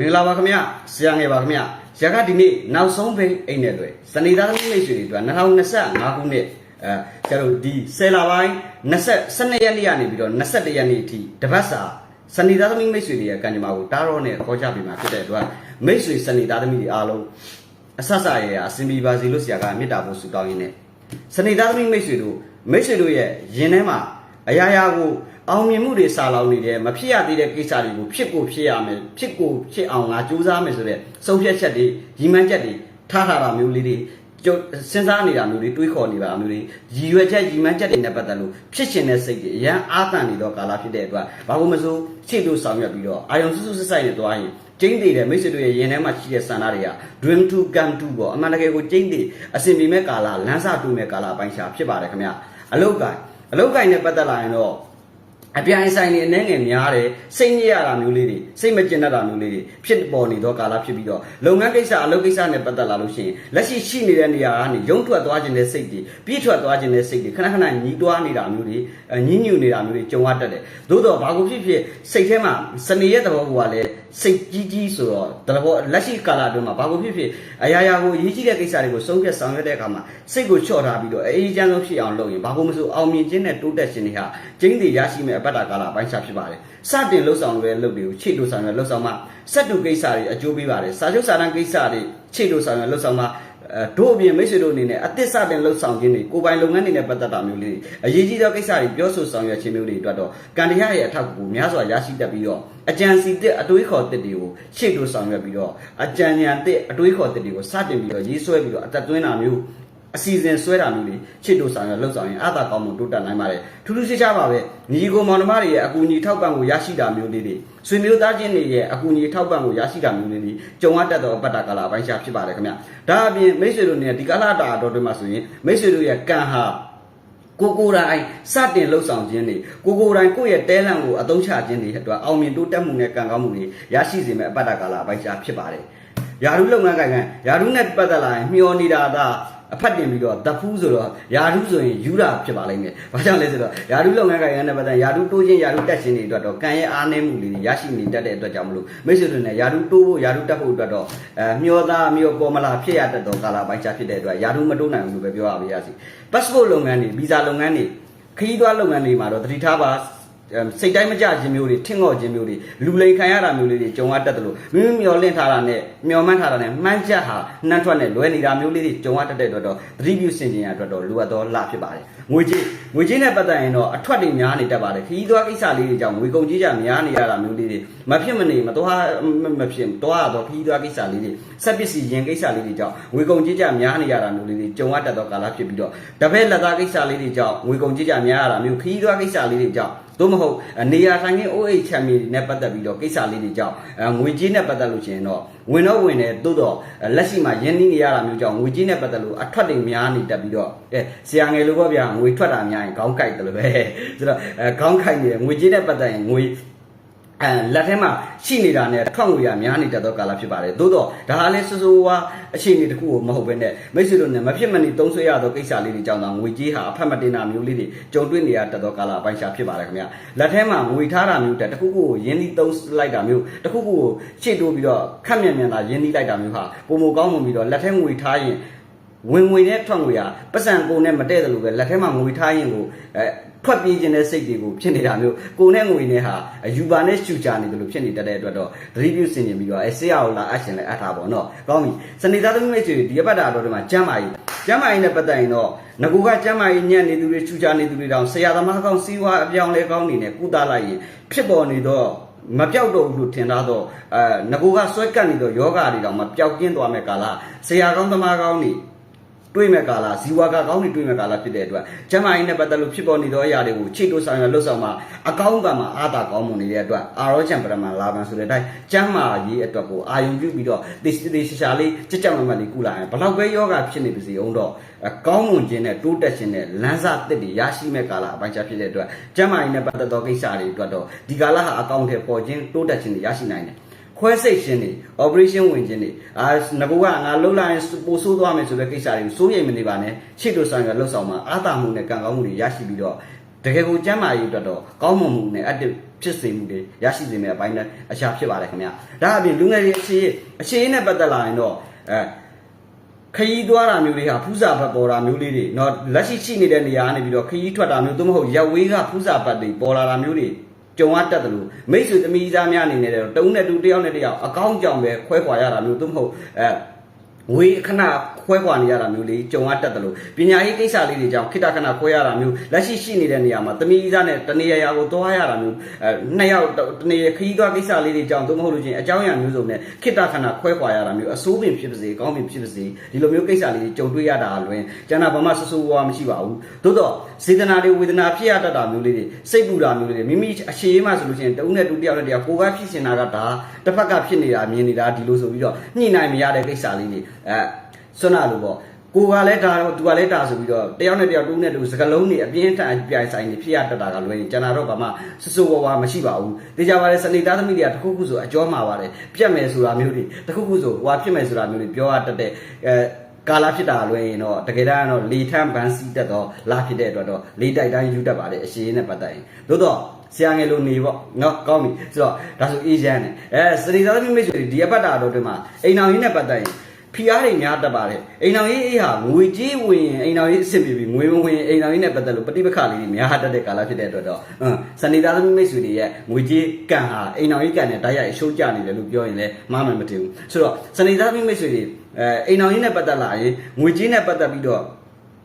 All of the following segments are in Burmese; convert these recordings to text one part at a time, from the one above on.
မင်္ဂလာပါခင်ဗျဆရာငယ်ပါခင်ဗျရကဒီနေ့နောက်ဆုံးပိတ်အိမ်နဲ့တွေ့စနေသားသမီးမိတ်ဆွေတွေအတွက်2025ခုနှစ်အဲကျတော့ဒီ10လပိုင်း20 12ရက်နေ့ကနေပြီးတော့21ရက်နေ့အထိတပတ်စာစနေသားသမီးမိတ်ဆွေတွေရဲ့ကံကြမ္မာကိုတားတော့နဲ့ခေါ်ချပြီးမှဖြစ်တဲ့အတွက်မိတ်ဆွေစနေသားသမီးတွေအားလုံးအဆဆရရအစင်ပြပါစီလို့ဆရာကမေတ္တာပို့ဆုတောင်းရင်းနဲ့စနေသားသမီးမိတ်ဆွေတို့မိတ်ဆွေတို့ရဲ့ရင်ထဲမှာ အရာရာကိုအောင်မြင်မှုတွေစာလောင်နေတယ်မဖြစ်ရသေးတဲ့ကိစ္စတွေကိုဖြစ်ကိုဖြစ်ရမယ်ဖြစ်ကိုဖြစ်အောင်ငါကြိုးစားမယ်ဆိုတဲ့ဆုံးဖြတ်ချက်တွေရည်မှန်းချက်တွေထားထားတာမျိုးလေးတွေကြိုစဉ်းစားနေတာမျိုးတွေတွေးခေါ်နေတာမျိုးတွေရည်ရွယ်ချက်ရည်မှန်းချက်တွေနဲ့ပတ်သက်လို့ဖြစ်ရှင်တဲ့စိတ်တွေအရန်အားတန်နေတော့ကာလဖြစ်တဲ့အတွက်ဘာလို့မဆိုရှေ့တို့ဆောင်ရွက်ပြီးတော့အာယုံစုစုဆက်ဆိုင်နေသွားရင်ကျင်းတည်တဲ့မိတ်ဆွေတို့ရဲ့ရင်ထဲမှာရှိတဲ့ဆန္ဒတွေက dream to come to ပေါ့အမှန်တကယ်ကိုကျင်းတည်အစဉ်ပြေမဲ့ကာလလမ်းစာတူမဲ့ကာလအပိုင်းရှာဖြစ်ပါတယ်ခင်ဗျအလုတ်ကိုင် အလုတ်ကိုင်နဲ့ပတ်သက်လာရင်တော့အပြိုင်ဆိုင်နေအနေငယ်များတယ်စိတ်ညစ်ရတာမျိုးလေးတွေစိတ်မကျင်တတ်တာမျိုးလေးတွေဖြစ်ပေါ်နေတော့ကာလဖြစ်ပြီးတော့လုပ်ငန်းကိစ္စအလုပ်ကိစ္စနဲ့ပတ်သက်လာလို့ရှိရင်လက်ရှိရှိနေတဲ့နေရာကနေရုံထွက်သွားခြင်းတဲ့စိတ်တွေပြည့်ထွက်သွားခြင်းတဲ့စိတ်တွေခဏခဏညီးတွားနေတာမျိုးတွေညှဉ်းညူနေတာမျိုးတွေကြုံရတတ်တယ်သို့တော့ဘာကိုဖြစ်ဖြစ်စိတ်ထဲမှာစနေရဲ့သဘောကလည်း စိတ်ကြီးကြီးဆိုတော့တဘောလက်ရှိကာလအတွင်းမှာဘာကိုဖြစ်ဖြစ်အရာရာကိုရေးကြည့်တဲ့ကိစ္စတွေကိုဆုံးဖြတ်ဆောင်ရွက်တဲ့အခါမှာစိတ်ကိုချော့ထားပြီးတော့အေးအေးချမ်းဆုံးဖြစ်အောင်လုပ်ရင်ဘာကိုမဆိုအောင်မြင်ခြင်းနဲ့တိုးတက်ခြင်းတွေဟာကျင်းတည်ရရှိမဲ့အပတ်တာကာလအပိုင်းခြားဖြစ်ပါတယ်စတင်လှုပ်ဆောင်တဲ့လုပ်တွေကိုခြေတို့ဆောင်ရွက်လှုပ်ဆောင်မှစက်တူကိစ္စတွေအကျိုးပေးပါတယ်စာချုပ်စာတမ်းကိစ္စတွေခြေတို့ဆောင်ရွက်လှုပ်ဆောင်မှ အဲတို့အပြင်မိတ်ဆွေတို့အနေနဲ့အသစ်စတင်လှုပ်ဆောင်ခြင်းတွေကိုယ်ပိုင်လုပ်ငန်းတွေနဲ့ပတ်သက်တာမျိုးလေးတွေအရေးကြီးသောကိစ္စတွေပြောဆိုဆောင်ရွက်ခြင်းမျိုးတွေအတွက်တော့ကံတရားရဲ့အထောက်အကူများစွာရရှိတတ်ပြီးတော့အကြံစီတဲ့အတွေးခေါ်တစ်တွေကိုရှေ့တို့ဆောင်ရွက်ပြီးတော့အကြံဉာဏ်တဲ့အတွေးခေါ်တစ်တွေကိုစတင်ပြီးတော့ရေးဆွဲပြီးတော့အသက်သွင်းတာမျိုး အစီအစဉ်ဆွဲတာမျိုးတွေချစ်တို့ဆောင်ရလှုပ်ဆောင်ရင်အသာကောင်းမှုတိုးတက်နိုင်ပါတယ်ထူးထူးခြားခြားပါပဲညီကိုမောင်နှမတွေရဲ့အကူအညီထောက်ပံ့ကိုရရှိတာမျိုးလေးတွေဆွေမျိုးသားချင်းတွေရဲ့အကူအညီထောက်ပံ့ကိုရရှိတာမျိုးလေးတွေကြုံရတတ်သောပတ်တာကာလအပိုင်းခြားဖြစ်ပါတယ်ခင်ဗျဒါအပြင်မိတ်ဆွေတို့နဲ့ဒီကာလတာတော်တွေမှာဆိုရင်မိတ်ဆွေတို့ရဲ့ကံဟာကိုကိုယ်တိုင်စတင်လှုပ်ဆောင်ခြင်းတွေကိုကိုယ်တိုင်ကိုယ့်ရဲ့တဲလန့်ကိုအသုံးချခြင်းတွေအတွက်အောင်မြင်တိုးတက်မှုနဲ့ကံကောင်းမှုတွေရရှိစေမယ့်အပတ်တာကာလအပိုင်းခြားဖြစ်ပါတယ်ယာရုလုပ်ငန်းကိုင်ကန်ယာရုနဲ့ပတ်သက်လာရင်မျောနေတာသာ အဖတ်တင်ပြီးတော့တဖူးဆိုတော့ယာရုဆိုရင်ယူတာဖြစ်ပါလိမ့်မယ်။ဘာကြောင့်လဲဆိုတော့ယာရုလုပ်ငန်းကိုင်ရတဲ့ပတ်သက်ယာရုတိုးခြင်းယာရုတက်ခြင်းတွေအတွက်တော့ကံရဲ့အားနည်းမှုလေးတွေရရှိနေတတ်တဲ့အတွက်ကြောင့်မလို့မိတ်ဆွေတွေနဲ့ယာရုတိုးဖို့ယာရုတက်ဖို့အတွက်တော့အဲမျောသားမျောပေါ်မလာဖြစ်ရတတ်သောကာလပိုင်းခြားဖြစ်တဲ့အတွက်ယာရုမတိုးနိုင်ဘူးလို့ပဲပြောရပါရစေ။ passport လုပ်ငန်းတွေဗီဇာလုပ်ငန်းတွေခရီးသွားလုပ်ငန်းတွေမှာတော့တတိထားပါ စိတ်တိုင်းမကြခြင်းမျိုးတွေထင်ငေါ့ခြင်းမျိုးတွေလူလိန်ခံရတာမျိုးလေးတွေကြုံရတတ်တယ်လို့မိမိမျောလင့်ထားတာနဲ့မျောမှန်းထားတာနဲ့မှန်းချက်ဟာနှမ်းထွက်နဲ့လွဲနေတာမျိုးလေးတွေကြုံရတတ်တဲ့အတွက်တော့သတိပြုစင်ကြင်ရအတွက်တော့လိုအပ်သောလဖြစ်ပါတယ်ငွေကြေးငွေကြေးနဲ့ပတ်သက်ရင်တော့အထွက်တွေများနေတတ်ပါတယ်ခရီးသွားကိစ္စလေးတွေကြောင့်ငွေကုန်ကြေးကြများနေရတာမျိုးလေးတွေမဖြစ်မနေမသွားမဖြစ်သွားတော့ခရီးသွားကိစ္စလေးတွေစက်ပစ္စည်းရင်ကိစ္စလေးတွေကြောင့်ငွေကုန်ကြေးကြများနေရတာမျိုးလေးတွေကြုံရတတ်သောကာလဖြစ်ပြီးတော့တပည့်လက်သားကိစ္စလေးတွေကြောင့်ငွေကုန်ကြေးကြများရတာမျိုးခရီးသွားကိစ္စလေးတွေကြောင့် သို့မဟုတ်နေရာထိုင်ခင်း OH ချမ်းမြေနဲ့ပတ်သက်ပြီးတော့ကိစ္စလေးတွေကြောင့်ငွေကြေးနဲ့ပတ်သက်လို့ရှိရင်တော့ဝင်တော့ဝင်တယ်သို့တော့လက်ရှိမှာရင်းနှီးနေရတာမျိုးကြောင့်ငွေကြေးနဲ့ပတ်သက်လို့အထွက်တွေများနေတတ်ပြီးတော့အဲဆရာငယ်လိုပေါ့ဗျာငွေထွက်တာများရင်ခေါင်းကိုက်တယ်လို့ပဲဆိုတော့အဲခေါင်းကိုက်နေတယ်ငွေကြေးနဲ့ပတ်သက်ရင်ငွေ အဲလက်ထဲမှာရှိနေတာနဲ့ထွက်ငွေရများနေတတ်သောကာလဖြစ်ပါတယ်သို့တော့ဒါဟာလည်းစိုးစိုးဝါအခြေအနေတစ်ခုကိုမဟုတ်ဘဲနဲ့မိတ်ဆွေတို့နဲ့မဖြစ်မနေသုံးဆွဲရသောကိစ္စလေးတွေကြောင့်တော့ငွေကြေးဟာအဖက်မတင်တာမျိုးလေးတွေကြုံတွေ့နေရတတ်သောကာလအပိုင်းရှာဖြစ်ပါတယ်ခင်ဗျလက်ထဲမှာငွေထားတာမျိုးတက်တစ်ခုခုကိုရင်းနှီးသုံးလိုက်တာမျိုးတစ်ခုခုကိုရှေ့တိုးပြီးတော့ခက်မြန်မြန်သာရင်းနှီးလိုက်တာမျိုးဟာပုံမကောင်းမှပြီးတော့လက်ထဲငွေထားရင်ဝင်ငွေနဲ့ထွက်ငွေဟာပတ်စံကုန်နဲ့မတည့်တယ်လို့ပဲလက်ထဲမှာငွေထားရင်ကိုအဲ ထွက်ပြေးခြင်းတဲ့စိတ်တွေကိုဖြစ်နေတာမျိုးကိုနဲ့ငွေနဲ့ဟာယူပါနဲ့ရှူချနေတယ်လို့ဖြစ်နေတတ်တဲ့အတွက်တော့သတိပြုစင်ကျင်ပြီးတော့အဲဆေးရအောင်လာအပ်ရှင်လဲအပ်ထားပါတော့ကောင်းပြီစနေသားသမီးမိတ်ဆွေဒီအပတ်တာတော့ဒီမှာကျမ်းမာရေးကျမ်းမာရေးနဲ့ပတ်သက်ရင်တော့ငကူကကျမ်းမာရေးညံ့နေသူတွေရှူချနေသူတွေတောင်ဆရာသမားကောင်းစီးပွားအပြောင်းလဲကောင်းနေနဲ့ကုသလိုက်ရင်ဖြစ်ပေါ်နေတော့မပြောက်တော့ဘူးလို့ထင်သားတော့အဲငကူကဆွဲကပ်နေတော့ယောဂတွေတောင်မပျောက်ကင်းသွားမဲ့ကာလဆရာကောင်းသမားကောင်းနေ တွေးမဲ့ကာလဇီဝကကောင်းနေတွေးမဲ့ကာလဖြစ်တဲ့အတွက်ကျမ်းမာရေးနဲ့ပတ်သက်လို့ဖြစ်ပေါ်နေသောအရာတွေကိုချိတ်တိုးဆောင်ရလှုပ်ဆောင်မှာအကောင်းကံမှာအာသာကောင်းမွန်နေတဲ့အတွက်အာရောချံပရမန်လာပန်ဆိုတဲ့အတိုင်းကျမ်းမာရေးအတွက်ကိုအာယုံပြုပြီးတော့တေတေရှာရှာလေးကြက်ကြောင်မမလေးကုလာရင်ဘလောက်ပဲယောဂဖြစ်နေပါစေအောင်တော့ကောင်းမွန်ခြင်းနဲ့တိုးတက်ခြင်းနဲ့လမ်းစာတစ်တွေရရှိမဲ့ကာလအပိုင်းခြားဖြစ်တဲ့အတွက်ကျမ်းမာရေးနဲ့ပတ်သက်သောကိစ္စတွေအတွက်တော့ဒီကာလဟာအကောင့်ထဲပေါ်ခြင်းတိုးတက်ခြင်းတွေရရှိနိုင်တယ် ခွဲစိတ်ရှင်းနေ operation ဝင်ခြင်းနေအာငကူကငါလှုပ်လိုက်ရင်ပိုဆိုးသွားမယ်ဆိုတဲ့ကိစ္စတွေကိုစိုးရိမ်မနေပါနဲ့ရှေ့တို့ဆောင်ရလှုပ်ဆောင်မှာအာသာမှုနဲ့ကံကောင်းမှုတွေရရှိပြီးတော့ တကယ်ကိုကျမ်းမာရေးအတွက်တော့ကောင်းမွန်မှုနဲ့အတ္တဖြစ်စေမှုတွေရရှိစေမယ့်အပိုင်းနဲ့အရှာဖြစ်ပါတယ်ခင်ဗျာဒါအပြင်လူငယ်တွေအခြေအခြေနဲ့ပတ်သက်လာရင်တော့အဲခရီးသွားတာမျိုးတွေဟာဖူးစာဘတ်ပေါ်တာမျိုးလေးတွေเนาะလက်ရှိရှိနေတဲ့နေရာကနေပြီးတော့ခရီးထွက်တာမျိုးသို့မဟုတ်ရက်ဝေးကဖူးစာဘတ်တွေပေါ်လာတာမျိုးတွေ ကြုံရတတ်တယ်လို့မိတ်ဆွေသမီးသားများအနေနဲ့တော့တုံးနဲ့တူတယောက်နဲ့တယောက်အကောင့်ကြောင့်ပဲခွဲခွာရတာမျိုးသို့မဟုတ်အဲ ဝေးခဏခွဲခွာနေရတာမျိုးလေးကြုံရတတ်တယ်လို့ပညာရေးကိစ္စလေးတွေကြောင့်ခိတခဏခွဲရတာမျိုးလက်ရှိရှိနေတဲ့နေရာမှာသမီးသားနဲ့တနေရာရာကိုသွားရတာမျိုးအဲနှစ်ယောက်တနေခရီးသွားကိစ္စလေးတွေကြောင့်သို့မဟုတ်လို့ချင်းအကြောင်းအရာမျိုးစုံနဲ့ခိတခဏခွဲခွာရတာမျိုးအစိုးပင်ဖြစ်ပါစေကောင်းပင်ဖြစ်ပါစေဒီလိုမျိုးကိစ္စလေးတွေကြုံတွေ့ရတာလွင်ကျန်တာဘာမှဆဆူဝါမရှိပါဘူးသို့တော့စေတနာတွေဝေဒနာဖြစ်ရတတ်တာမျိုးလေးတွေစိတ်ပူတာမျိုးလေးတွေမိမိအခြေအေးမှဆိုလို့ချင်းတဦးနဲ့တူတယောက်နဲ့တယောက်ကိုယ်ကဖြစ်နေတာကဒါတစ်ဖက်ကဖြစ်နေတာမြင်နေတာဒီလိုဆိုပြီးတော့ညှိနှိုင်းမရတဲ့ကိစ္စလေးတွေအဲဆွမ်းနာလို့ပေါ့ကိုကလည်းဒါတော့သူကလည်းဒါဆိုပြီးတော့တယောက်နဲ့တယောက်တူနဲ့တူစကလုံးတွေအပြင်းထန်အပြိုင်ဆိုင်တွေဖြစ်ရတတ်တာကလွယ်ရင်ကျန်တာတော့ဘာမှဆဆူဝါဝါမရှိပါဘူးတေချာပါလေစနေသားသမီးတွေကတခုခုဆိုအကျော်မှာပါတယ်ပြက်မယ်ဆိုတာမျိုးတွေတခုခုဆိုဟွာဖြစ်မယ်ဆိုတာမျိုးတွေပြောရတတ်တဲ့အဲကာလာဖြစ်တာလွယ်ရင်တော့တကယ်တမ်းကတော့လေထမ်းဗန်းစီးတက်တော့လာဖြစ်တဲ့အတွက်တော့လေတိုက်တိုင်းယူတတ်ပါတယ်အရှိန်နဲ့ပတ်သက်ရင်သို့တော့ဆရာငယ်လိုနေပေါ့နော်ကောင်းပြီဆိုတော့ဒါဆိုအေးချမ်းတယ်အဲစနေသားသမီးမိတ်ဆွေတွေဒီအပတ်တာတော့ဒီမှာအိမ်အောင်ရင်းနဲ့ပတ်သက်ရင် ဖီအားတွေများတတ်ပါတယ်အိမ်တော်ရေးအေးဟာငွေကြေးဝင်ရင်အိမ်တော်ရေးအဆင်ပြေပြီငွေမဝင်ရင်အိမ်တော်ရေးနဲ့ပတ်သက်လို့ပဋိပက္ခလေးတွေများတတ်တဲ့ကာလဖြစ်တဲ့အတွက်တော့ဟမ်စနေသားသမီးမိတ်ဆွေတွေရဲ့ငွေကြေးကံဟာအိမ်တော်ရေးကံနဲ့တိုက်ရိုက်အရှုံးကျနေတယ်လို့ပြောရင်လည်းမှားမှန်မတင်ဘူးဆိုတော့စနေသားသမီးမိတ်ဆွေတွေအဲအိမ်တော်ရေးနဲ့ပတ်သက်လာရင်ငွေကြေးနဲ့ပတ်သက်ပြီးတော့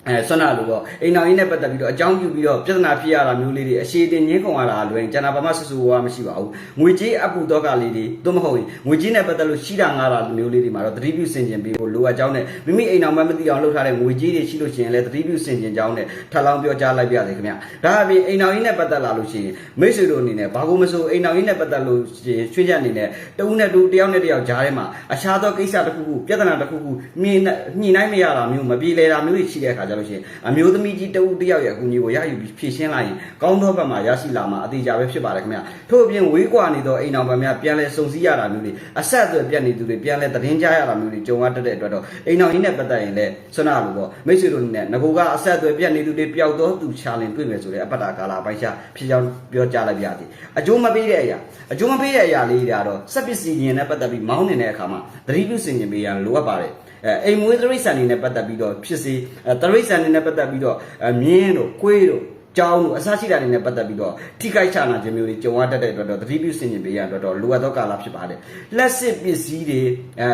အဲဆွမ်းနာလို့တော့အိမ်တော်ကြီးနဲ့ပတ်သက်ပြီးတော့အကြောင်းပြုပြီးတော့ပြဿနာဖြစ်ရတာမျိုးလေးတွေအရှိတင်ငင်းခုံရတာလွယ်ရင်ကျန်တာဘာမှဆဆူဝါမရှိပါဘူးငွေကြေးအပူတော့ကလေးတွေသို့မဟုတ်ရင်ငွေကြေးနဲ့ပတ်သက်လို့ရှိတာငါတာမျိုးလေးတွေမှာတော့သတိပြုဆင်ခြင်ပေးဖို့လိုအပ်ကြောင်းနဲ့မိမိအိမ်တော်မှမသိအောင်လုပ်ထားတဲ့ငွေကြေးတွေရှိလို့ရှိရင်လည်းသတိပြုဆင်ခြင်ကြောင်းနဲ့ထပ်လောင်းပြောကြားလိုက်ပါရစေခင်ဗျဒါအပြင်အိမ်တော်ကြီးနဲ့ပတ်သက်လာလို့ရှိရင်မိတ်ဆွေတို့အနေနဲ့ဘာကိုမဆိုအိမ်တော်ကြီးနဲ့ပတ်သက်လို့ရှိရင်ချွေးချက်အနေနဲ့တဦးနဲ့တူတယောက်နဲ့တယောက်ကြားထဲမှာအခြားသောကိစ္စတစ်ခုခုပြဿနာတစ်ခုခုမြင်ညှိနှိုင်းမရတာမျိုးမပြေလည်တာမျိုးတွေရှိတဲ့အခါကျလို့ရှိရင်အမျိုးသမီးကြီးတဦးတယောက်ရဲ့အကူအညီကိုရယူပြီးဖြည့်ရှင်းလိုက်ရင်ကောင်းသောဘက်မှာရရှိလာမှာအသေးကြပဲဖြစ်ပါတယ်ခင်ဗျထို့အပြင်ဝေးကွာနေသောအိမ်တော်ဗများပြန်လဲစုံစည်းရတာမျိုးတွေအဆက်အသွယ်ပြတ်နေသူတွေပြန်လဲသတင်းကြားရတာမျိုးတွေကြုံရတတ်တဲ့အတွက်တော့အိမ်တော်ကြီးနဲ့ပတ်သက်ရင်လည်းဆွနာလို့ပေါ့မိတ်ဆွေတို့နဲ့ငကိုကအဆက်အသွယ်ပြတ်နေသူတွေပျောက်သောသူချာလင်တွေ့မယ်ဆိုတဲ့အပတ္တကာလာပိုင်းရှာဖြစ်ကြောင်းပြောကြားလိုက်ပါသည်အကျိုးမပေးတဲ့အရာအကျိုးမပေးတဲ့အရာလေးတွေကတော့စက်ပစ္စည်းရင်နဲ့ပတ်သက်ပြီးမောင်းနေတဲ့အခါမှာသတိပြုဆင်ခြင်ပေးရန်လိုအပ်ပါတယ်အဲအိမ်မွေးသရိတ်ဆန်နေနဲ့ပတ်သက်ပြီးတော့ဖြစ်စီအဲသရိတ်ဆန်နေနဲ့ပတ်သက်ပြီးတော့အမြင်းတို့ကိုွေးတို့ကြောင်းတို့အစရှိတာတွေနဲ့ပတ်သက်ပြီးတော့ထိခိုက်ချနာခြင်းမျိုးတွေကြုံရတတ်တဲ့အတွက်တော့သတိပြုဆင်ခြင်ပေးရအတွက်တော့လိုအပ်သောကာလဖြစ်ပါတယ်လက်စစ်ပစ္စည်းတွေအဲ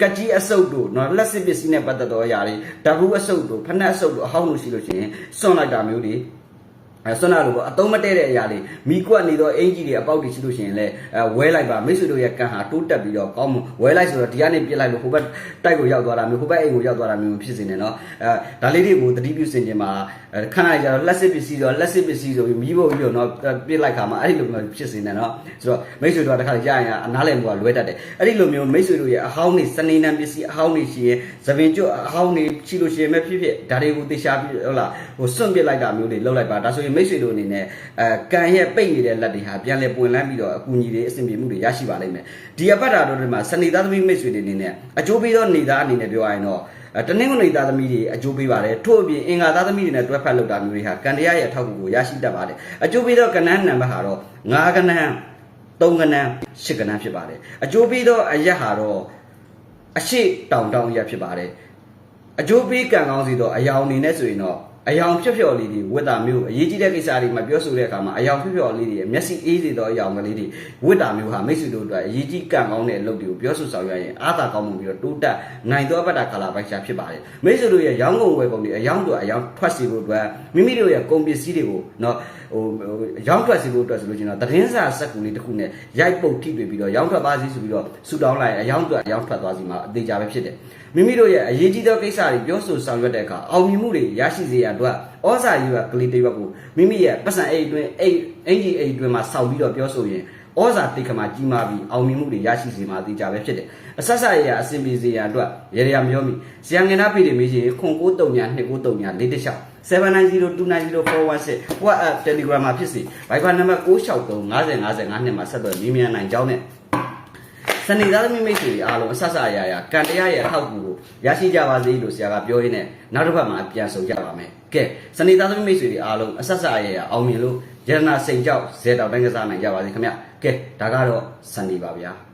ကကြီးအစုပ်တို့နော်လက်စစ်ပစ္စည်းနဲ့ပတ်သက်သောအရာတွေဓာတ်ဘူးအစုပ်တို့ဖနက်အစုပ်တို့အဟောင်းလို့ရှိလို့ရှိရင်စွန့်လိုက်တာမျိုးတွေ အဲဆွမ်းနာလို့ပေါ့အတုံးမတဲတဲ့အရာလေးမိကွက်နေတော့အင်ကြီးတွေအပေါက်တွေရှိလို့ရှိရင်လည်းအဲဝဲလိုက်ပါမိတ်ဆွေတို့ရဲ့ကံဟာတိုးတက်ပြီးတော့ကောင်းမှုဝဲလိုက်ဆိုတော့ဒီကနေပြစ်လိုက်လို့ဟိုဘက်တိုက်ကိုရောက်သွားတာမျိုးဟိုဘက်အိမ်ကိုရောက်သွားတာမျိုးမဖြစ်စေနဲ့နော်အဲဒါလေးတွေကိုတတိပြုစင်ခြင်းမှာအဲခဏလိုက်ကြတော့လက်စစ်ပစ္စည်းဆိုလက်စစ်ပစ္စည်းဆိုပြီးမိဖို့ပြီးတော့နော်ပြစ်လိုက်ခါမှာအဲ့ဒီလိုမျိုးဖြစ်စေနဲ့နော်ဆိုတော့မိတ်ဆွေတို့ကတခါကြာရင်အနားလည်မှုကလွဲတတ်တယ်အဲ့ဒီလိုမျိုးမိတ်ဆွေတို့ရဲ့အဟောင်းတွေစနေနံပစ္စည်းအဟောင်းတွေရှိရင်သပင်ကျွတ်အဟောင်းတွေရှိလို့ရှိရင်ပဲဖြစ်ဖြစ်ဒါတွေကိုသေချာပြီးဟုတ်လားဟိုစွန့်ပစ်လိုက်တာမျိုးတွေလုပ်လိုက်ပါဒါဆိုရင်မိတ်ဆွေတို့အနေနဲ့အဲကံရဲ့ပိတ်နေတဲ့လက်တွေဟာပြန်လဲပွင့်လန်းပြီးတော့အကူအညီတွေအဆင်ပြေမှုတွေရရှိပါလိမ့်မယ်ဒီအပတ်တာတို့တွေမှာစနေသားသမီးမိတ်ဆွေတွေအနေနဲ့အကျိုးပေးသောနေသားအနေနဲ့ပြောရရင်တော့အဲတနင်္ဂနွေသားသမီးတွေအကျိုးပေးပါတယ်ထို့အပြင်အင်္ဂါသားသမီးတွေနဲ့တွဲဖက်လုပ်တာမျိုးတွေဟာကံတရားရဲ့အထောက်အကူကိုရရှိတတ်ပါတယ်အကျိုးပေးသောကဏ္ဍနံပါတ်ဟာတော့9ကဏ္ဍ3ကဏ္ဍ10ကဏ္ဍဖြစ်ပါတယ်အကျိုးပေးသောအရက်ဟာတော့အရှိတောင်တောင်ရက်ဖြစ်ပါတယ်အကျိုးပေးကံကောင်းစီတော့အယောင်အနေနဲ့ဆိုရင်တော့ အယောင်ဖြော့ဖြော့လေးတွေဝတ်တာမျိုးအရေးကြီးတဲ့ကိစ္စတွေမှာပြောဆိုတဲ့အခါမှာအယောင်ဖြော့ဖြော့လေးတွေမျက်စိအေးစေသောအယောင်ကလေးတွေဝတ်တာမျိုးဟာမိတ်ဆွေတို့အတွက်အရေးကြီးကံကောင်းတဲ့အလုပ်တွေကိုပြောဆိုဆောင်ရွက်ရင်အားသာကောင်းမှုပြီးတော့တိုးတက်နိုင်သောအပတ္တကာလာပိုက်ရှာဖြစ်ပါတယ်မိတ်ဆွေတို့ရဲ့ရောင်းကုန်ဝယ်ကုန်တွေအယောင်တို့အယောင်ထွက်စီဖို့အတွက်မိမိတို့ရဲ့ကုန်ပစ္စည်းတွေကိုနော်ဟိုရောင်းထွက်စီဖို့အတွက်ဆိုလို့ချင်းတော့သတင်းစာစက်ကူလေးတစ်ခုနဲ့ရိုက်ပုတ်ထိတွေ့ပြီးတော့ရောင်းထွက်ပါစီဆိုပြီးတော့ဆူတောင်းလိုက်အယောင်တို့အယောင်ထွက်သွားစီမှာအသေးကြပဲဖြစ်တယ်မိမိတို့ရဲ့အရေးကြီးသောကိစ္စတွေပြောဆိုဆောင်ရွက်တဲ့အခါအောင်မြင်မှုတွေရရှိစေရန်အတွက်ဩဇာယူကကလေးတစ်ယောက်ကိုမိမိရဲ့ပတ်စံအိတ်အတွင်းအိတ်အင်ဂျီအိတ်အတွင်းမှာစောင့်ပြီးတော့ပြောဆိုရင်ဩဇာတိတ်ခါမှာကြီးမားပြီးအောင်မြင်မှုတွေရရှိစေမှာအသေးကြပဲဖြစ်တယ်အဆက်ဆက်ရရအဆင်ပြေစေရန်အတွက်ရေရရမျောမိဇယံငင်နာဖေးတွေမေးချင်ခွန်93ညာ293ညာ4တစ်790290416 WhatsApp Telegram မှာဖြစ်စီ Viber နံပါတ်663 50 50 52မှာဆက်သွယ်မြင်းမြန်နိုင်ကြောင်းနဲ့ စစနေသားသမီးမိတ်ဆွေတွေအားလုံးအဆက်ဆက်အရာရာကံတရားရဲ့အထောက်အကူကိုရရှိကြပါစေလို့ဆရာကပြောရင်းနဲ့နောက်တစ်ပတ်မှာပြန်ဆုံကြပါမယ်ကဲစနေသားသမီးမိတ်ဆွေတွေအားလုံးအဆက်ဆက်အရာရာအောင်မြင်လို့ရတနာစိန်ကြောက်ဇေတောက်တိုင်းကစားနိုင်ကြပါစေခင်ဗျကဲဒါကတော့စနေပါဗျာ